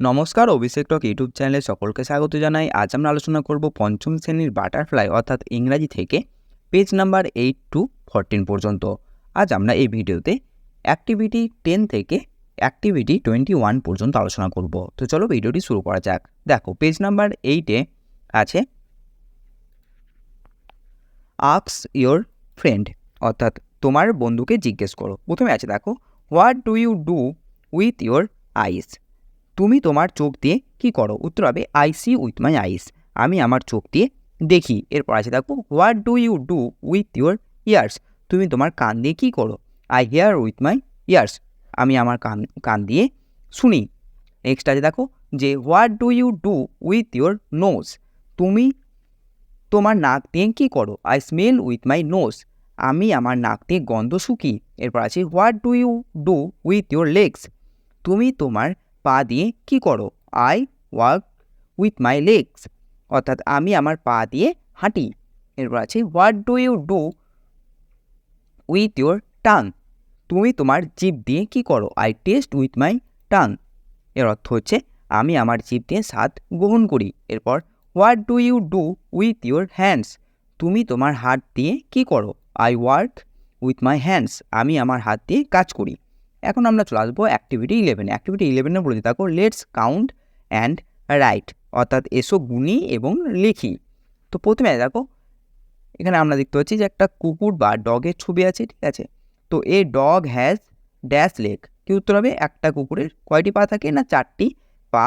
নমস্কার, অভিষেক টক ইউটিউব চ্যানেলে সকলকে স্বাগত জানাই। আজ আমরা আলোচনা করব পঞ্চম শ্রেণির বাটারফ্লাই অর্থাৎ ইংরাজি থেকে page number eight to fourteen পর্যন্ত। আজ আমরা এই ভিডিওতে অ্যাক্টিভিটি টেন থেকে অ্যাক্টিভিটি টোয়েন্টি ওয়ান পর্যন্ত আলোচনা করব। তো চলো ভিডিওটি শুরু করা যাক। দেখো, পেজ নাম্বার এইটে আছে আক্স ইয়োর ফ্রেন্ড অর্থাৎ তোমার বন্ধুকে জিজ্ঞেস করো। প্রথমে আছে, দেখো what do you do with your eyes তুমি তোমার চোখ দিয়ে কি করো? উত্তর হবে I see with my eyes আমি আমার চোখ দিয়ে দেখি। এরপর আছে দেখো what do you do with your ears তুমি তোমার কান দিয়ে কি করো? I hear with my ears আমি আমার কান কান দিয়ে শুনি। নেক্সট আছে দেখো, যে what do you do with your nose তুমি তোমার নাক দিয়ে কী করো? I smell with my nose আমি আমার নাক দিয়ে গন্ধ শুকি। এরপর আছে what do you do with your legs তুমি তোমার পা দিয়ে কি করো? I walk with my legs অর্থাৎ আমি আমার পা দিয়ে হাঁটি। এরপর আছে what do you do with your tongue তুমি তোমার জিভ দিয়ে কি করো? I taste with my tongue এর অর্থ হচ্ছে, আমি আমার জিভ দিয়ে স্বাদ গ্রহণ করি। এরপর what do you do with your hands তুমি তোমার হাত দিয়ে কি করো? I work with my hands আমি আমার হাত দিয়ে কাজ করি। এখন আমরা চলে আসব অ্যাক্টিভিটি ইলেভেন অ্যাক্টিভিটি ইলেভেনে বলে থাকো লেটস কাউন্ট অ্যান্ড রাইট অর্থাৎ এসো, গুনি এবং লিখি। তো প্রথমে দেখো, এখানে আমরা দেখতে পাচ্ছি যে একটা কুকুর বা ডগের ছবি আছে, ঠিক আছে? তো a dog has dash leg কি উত্তর হবে? একটা কুকুরের কয়টি পা থাকে না চারটি পা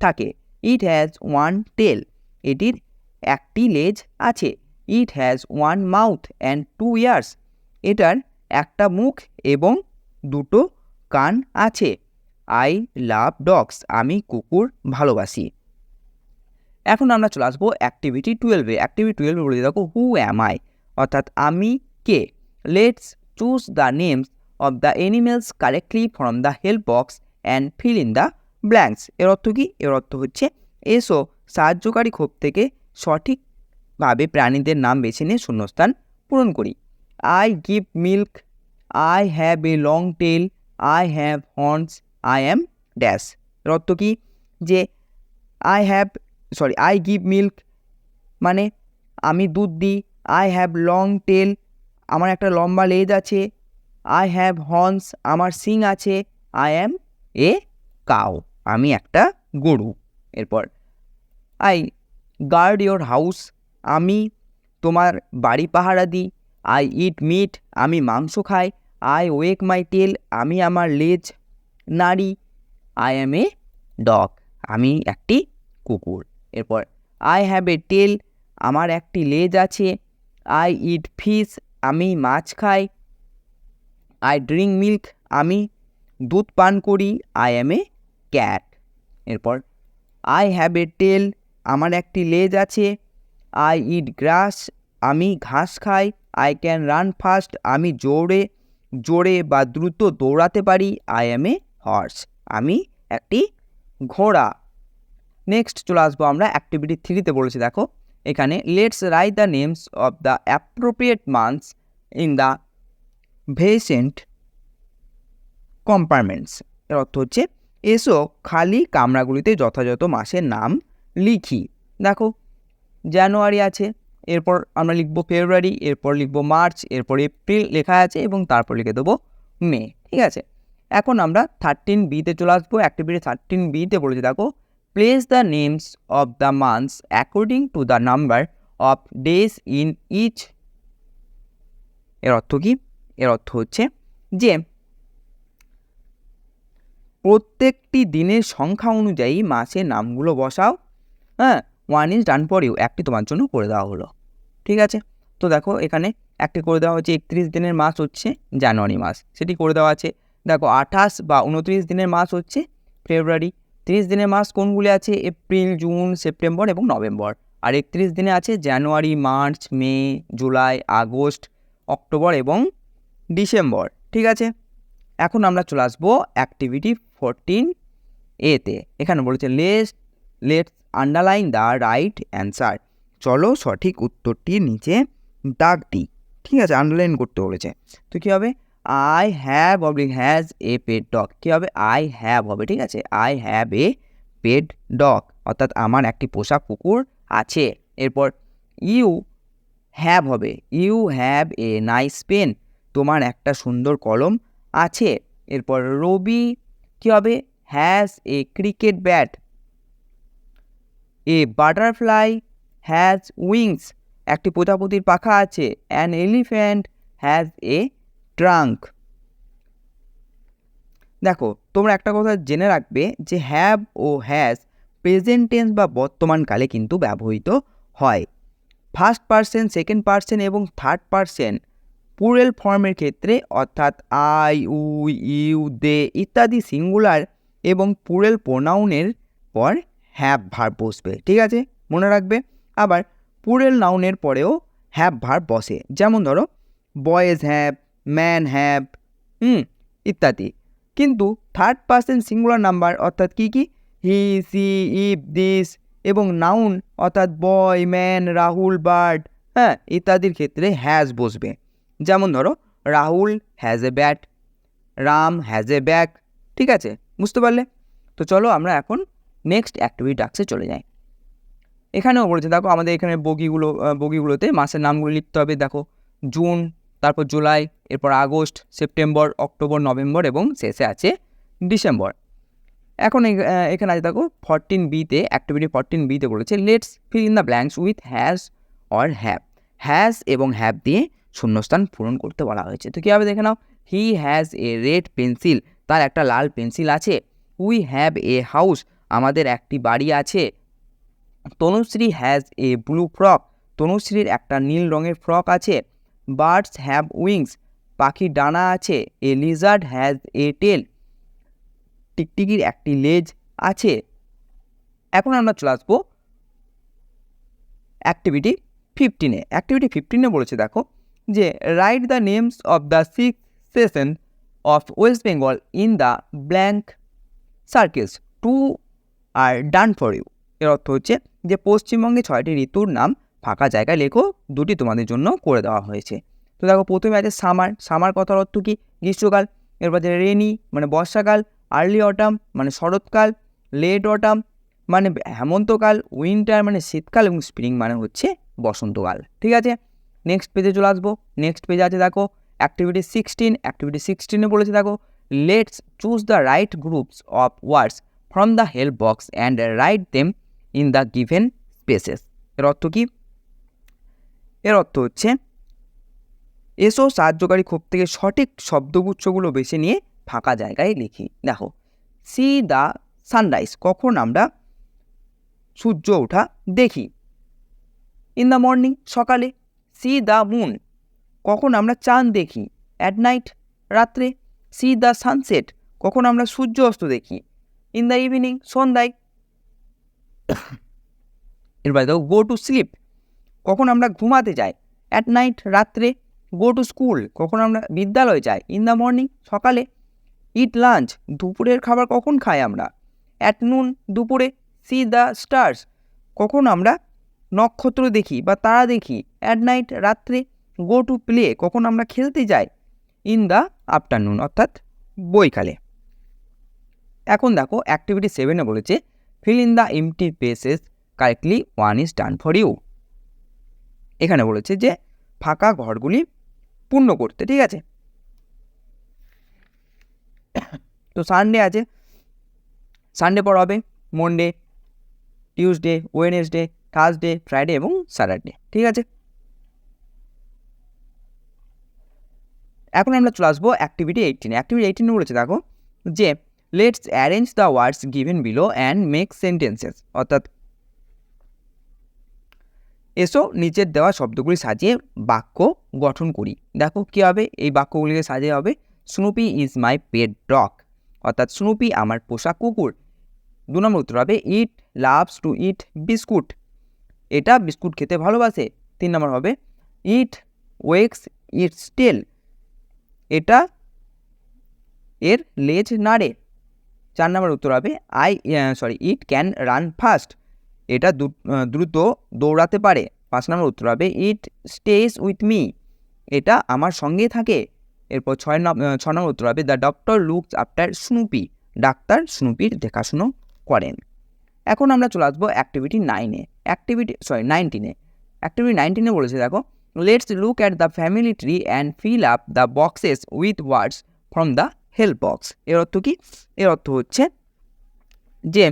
থাকে। ইট হ্যাজ ওয়ান টেল এটির একটি লেজ আছে। It has one mouth and two ears এটার একটা মুখ এবং দুটো কান আছে। আই লাভ ডগস আমি কুকুর ভালোবাসি। এখন আমরা চলে আসব অ্যাক্টিভিটি টুয়েলভে অ্যাক্টিভিটি টুয়েলভে বলে দেখো হু অ্যাম আই অর্থাৎ আমি কে? Let's choose the names of the animals correctly from the help box and fill in the blanks এর অর্থ কী? এর অর্থ হচ্ছে, এসো, সাহায্যকারী ক্ষোভ থেকে সঠিকভাবে প্রাণীদের নাম বেছে নিয়ে শূন্যস্থান পূরণ করি। I give milk I have a long tail I have horns I am dash এর অর্থ কী? যে I have sorry I give milk মানে আমি দুধ দিই। আই হ্যাভ লং টেল আমার একটা লম্বা লেজ আছে। আই হ্যাভ হর্নস আমার সিং আছে। আই অ্যাম এ কাউ আমি একটা গরু। এরপর আই গার্ড ইয়োর হাউস আমি তোমার বাড়ি পাহারা দিই। আই ইট মিট আমি মাংস খাই। আই ওয়েক মাই টেল আমি আমার লেজ নাড়ি। আই অ্যাম এ ডগ আমি একটি কুকুর। এরপর আই হ্যাভ এ টেল আমার একটি লেজ আছে। আই ইট ফিশ আমি মাছ খাই। আই ড্রিঙ্ক মিল্ক আমি দুধ পান করি। আই অ্যাম এ ক্যাট এরপর আই হ্যাভ এ টেল আমার একটি লেজ আছে। আই ইট গ্রাস আমি ঘাস খাই। আই ক্যান রান ফাস্ট আমি জোরে জোরে বা দ্রুত দৌড়াতে পারি আই অ্যাম এ হর্স আমি একটি ঘোড়া। নেক্সট চলে আসব আমরা অ্যাক্টিভিটি থ্রিতে বলেছি, দেখো। এখানে let's write the names of the appropriate months in the vacant compartments এর অর্থ হচ্ছে, এসো খালি কামরাগুলিতে যথাযথ মাসের নাম লিখি। দেখো জানুয়ারি আছে এরপর আমরা লিখব ফেব্রুয়ারি, এরপর লিখব মার্চ, এরপর এপ্রিল লেখা আছে এবং তারপর লিখে দেবো মে, ঠিক আছে? এখন আমরা থার্টিন বিতে চলে আসব অ্যাক্টিভিটি থার্টিন বিতে বলেছে, দেখো place the names of the months according to the number of days in each এর অর্থ কী? এর অর্থ হচ্ছে যে প্রত্যেকটি দিনের সংখ্যা অনুযায়ী মাসের নামগুলো বসাও হ্যাঁ? ওয়ান ইজ ডান ইউ একটি তোমার জন্য করে দেওয়া হলো। ঠিক আছে? তো দেখো এখানে একটি করে দেওয়া হচ্ছে একত্রিশ দিনের মাস হচ্ছে জানুয়ারি মাস। সেটি করে দেওয়া আছে, দেখো আঠাশ বা উনত্রিশ দিনের মাস হচ্ছে ফেব্রুয়ারি। তিরিশ দিনের মাস কোনগুলি আছে? এপ্রিল, জুন, সেপ্টেম্বর এবং নভেম্বর। আর একত্রিশ দিনে আছে January, March, May, July, August, October এবং ডিসেম্বর। ঠিক আছে? এখন আমরা চলে আসব অ্যাক্টিভিটি ফোরটিন এতে এখানে বলেছে, less, let's underline the right answer. চলো সঠিক উত্তরটি নিচে দাগ দিই। ঠিক আছে আন্ডারলাইন করতে বলেছে। তো কী হবে? I have oblique has a pet dog কী হবে? আই হ্যাভ হবে, ঠিক আছে? I have a pet dog অর্থাৎ আমার একটি পোষা কুকুর আছে। এরপর ইউ হ্যাভ হবে। You have a nice pen তোমার একটা সুন্দর কলম আছে। এরপর রবি কী হবে? Has a cricket bat a butterfly has wings একটি প্রজাপতির পাখা আছে। An elephant has a trunk দেখো, তোমরা একটা কথা জেনে রাখবে যে হ্যাভ ও হ্যাজ প্রেজেন্ট টেন্স বা বর্তমানকালে কিন্তু ব্যবহৃত হয়। ফার্স্ট পার্সেন সেকেন্ড পার্সেন এবং থার্ড পার্সেন পুরেল ফর্মের ক্ষেত্রে অর্থাৎ আই উই ইউ দে ইত্যাদি সিঙ্গুলার এবং পুরেল প্রোনাউনের পর হ্যাভ ভার বসবে। ঠিক আছে? মনে রাখবে? আবার পুরেল নাউনের পরেও হ্যাভ ভার বসে। যেমন ধরো, boys have man have hmm, ইত্যাদি। কিন্তু থার্ড পার্সেন সিঙ্গুলার নাম্বার অর্থাৎ কী কী? হি, সি, ইফ, দিস এবং নাউন অর্থাৎ বয়, ম্যান, রাহুল, বার্ড হ্যাঁ ইত্যাদির ক্ষেত্রে হ্যাজ বসবে। যেমন ধরো, Rahul has a bat, Ram has a bag, ঠিক আছে? বুঝতে পারলে? তো চলো আমরা এখন নেক্সট অ্যাক্টিভিটি ডাক্সে চলে যাই। এখানেও বলেছে, দেখো আমাদের এখানে বগিগুলো বগিগুলোতে মাসের নামগুলো লিখতে হবে, দেখো জুন, তারপর জুলাই, এরপর আগস্ট, সেপ্টেম্বর, অক্টোবর, নভেম্বর এবং শেষে আছে ডিসেম্বর। এখন এখানে আছে দেখো ফরটিন বিতে অ্যাক্টিভিটি ফরটিন বিতে বলেছে let's fill in the blanks with has or have has এবং হ্যাভ দিয়ে শূন্যস্থান পূরণ করতে বলা হয়েছে। তো কীভাবে দেখে নাও? He has a red pencil তার একটা লাল পেন্সিল আছে। উই হ্যাভ এ হাউস আমাদের একটি বাড়ি আছে। Tanushree has a blue frock তনুশ্রীর একটা নীল রঙের ফ্রক আছে। বার্ডস হ্যাভ উইংস পাখির ডানা আছে। এ লিজার্ড হ্যাজ এ টেল টিকটিকির একটি লেজ আছে। এখন আমরা চলে আসব অ্যাক্টিভিটি ফিফটিনে অ্যাক্টিভিটি ফিফটিনে বলেছে, দেখো, যে write the names of the six season of West Bengal in the blank circles two are done for you এর অর্থ হচ্ছে যে পশ্চিমবঙ্গে ছয়টি ঋতুর নাম ফাঁকা জায়গায় লেখো, দুটি তোমাদের জন্য করে দেওয়া হয়েছে। তো দেখো, প্রথমে আছে সামার। সামার কথার অর্থ কী? গ্রীষ্মকাল, এরপর আছে রেনি মানে বর্ষাকাল, আর্লি অটাম মানে শরৎকাল, লেট অটাম মানে হেমন্তকাল, উইন্টার মানে শীতকাল এবং স্প্রিং মানে হচ্ছে বসন্তকাল। ঠিক আছে? নেক্সট পেজে চলে আসব। নেক্সট পেজে আছে দেখো, অ্যাক্টিভিটি সিক্সটিন। অ্যাক্টিভিটি সিক্সটিনে বলেছে দেখো, let's choose the right groups of words from the help box and write them in the given spaces এর অর্থ কী? এর অর্থ হচ্ছে, এসো সাহায্যকারী ক্ষোভ থেকে সঠিক শব্দগুচ্ছগুলো বেছে নিয়ে ফাঁকা জায়গায় লিখি। দেখো সি দ্য সানরাইজ কখন আমরা সূর্য ওঠা দেখি? ইন দ্য মর্নিং সকালে সি দ্য মুন কখন আমরা চাঁদ দেখি? অ্যাট নাইট রাত্রে সি দ্য সানসেট কখন আমরা সূর্য অস্ত দেখি? ইন দ্য ইভিনিং সন্ধ্যায় এরপর দেখো গো টু স্লিপ কখন আমরা ঘুমাতে যাই? অ্যাট নাইট রাত্রে গো টু স্কুল কখন আমরা বিদ্যালয়ে যাই? ইন দ্য মর্নিং সকালে. ইট লাঞ্চ দুপুরের খাবার কখন খাই আমরা? অ্যাট নুন দুপুরে. সি দ্য স্টার্স কখন আমরা নক্ষত্র দেখি বা তারা দেখি? অ্যাট নাইট রাত্রে গো টু প্লে কখন আমরা খেলতে যাই? ইন দ্য আফটারনুন অর্থাৎ বইকালে এখন দেখো অ্যাক্টিভিটি সেভেনে বলেছে fill in the empty places correctly one is done for you এখানে বলেছে যে ফাঁকা ঘরগুলি পূর্ণ করতে, ঠিক আছে? তো সানডে আছে। সানডে পর হবে Monday Tuesday Wednesday Thursday Friday এবং স্যাটারডে ঠিক আছে? এখন আমরা চলে আসব অ্যাক্টিভিটি এইটিনে অ্যাক্টিভিটি এইটিনে বলেছে, দেখো যে let's arrange the words given below and make sentences অর্থাৎ এসো নিচের দেওয়া শব্দগুলি সাজিয়ে বাক্য গঠন করি। দেখো কী হবে? এই বাক্যগুলিকে সাজিয়ে হবে Snoopy is my pet dog অর্থাৎ স্নুপি আমার পোষা কুকুর। দু নম্বর উত্তর হবে it loves to eat biscuit এটা বিস্কুট খেতে ভালোবাসে। তিন নম্বর হবে ইট ওয়েক্স ইট স্টেল এটা এর লেজ নাড়ে। চার নম্বর উত্তর হবে I sorry it can run fast এটা দ্রুত দৌড়াতে পারে। পাঁচ নম্বর উত্তর হবে ইট স্টেজ উইথ মি এটা আমার সঙ্গেই থাকে। এরপর ছয় নম আহ, ছ নম্বর উত্তর হবে the doctor looks after Snoopy doctor স্নুপির দেখাশুনো করেন। এখন আমরা চলে আসব অ্যাক্টিভিটি নাইনে অ্যাক্টিভিটি সরি নাইনটিনে অ্যাক্টিভিটি নাইনটিনে বলেছে দেখো let's look at the family tree and fill up the boxes with words from the help box এর অর্থ কি? এর অর্থ হচ্ছে যে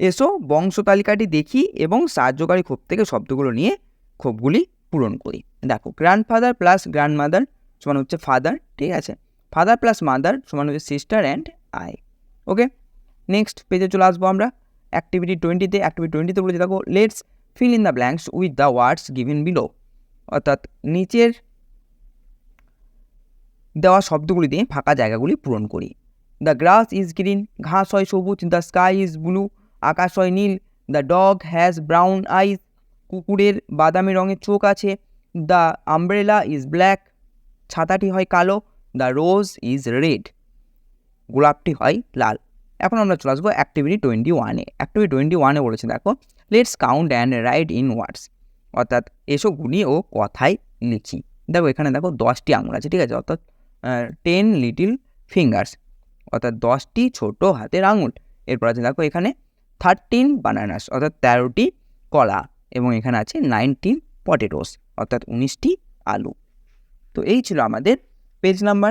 এসো বংশ তালিকাটি দেখি এবং সাহায্যকারী ক্ষোভ থেকে শব্দগুলো নিয়ে ক্ষোভগুলি পূরণ করি। দেখো গ্র্যান্ডফাদার প্লাস গ্র্যান্ডমাদার সমান হচ্ছে ফাদার ঠিক আছে? ফাদার প্লাস মাদার সমান হচ্ছে sister and I okay next পেজে চলে আসব আমরা। অ্যাক্টিভিটি টোয়েন্টিতে অ্যাক্টিভিটি টোয়েন্টিতে বলেছে, দেখো let's fill in the blanks with the words given below অর্থাৎ নিচের দেওয়া শব্দগুলি দিয়ে ফাঁকা জায়গাগুলি পূরণ করি। দ্য গ্রাস ইজ গ্রিন ঘাস হয় সবুজ দ্য স্কাই ইজ ব্লু আকাশ হয় নীল the dog has brown eyes কুকুরের বাদামি রঙের চোখ আছে দ্য আমব্রেলা ইজ ব্ল্যাক ছাতাটি হয় কালো দ্য রোজ ইজ রেড গোলাপটি হয় লাল। এখন আমরা চলে আসব অ্যাক্টিভিটি টোয়েন্টি ওয়ানে অ্যাক্টিভিটি টোয়েন্টি ওয়ানে বলেছে দেখো let's count and write in words অর্থাৎ এসো গুণি ও কথায় লিখি। দেখো এখানে দেখো দশটি আঙুল আছে, ঠিক আছে? অর্থাৎ টেন লিটিল ফিঙ্গার্স অর্থাৎ দশটি ছোট হাতের আঙুল। এরপর আছে দেখো এখানে থার্টিন বানানাস অর্থাৎ তেরোটি কলা এবং এখানে আছে নাইনটিন পটেটোস অর্থাৎ উনিশটি আলু। তো এই ছিল আমাদের পেজ নাম্বার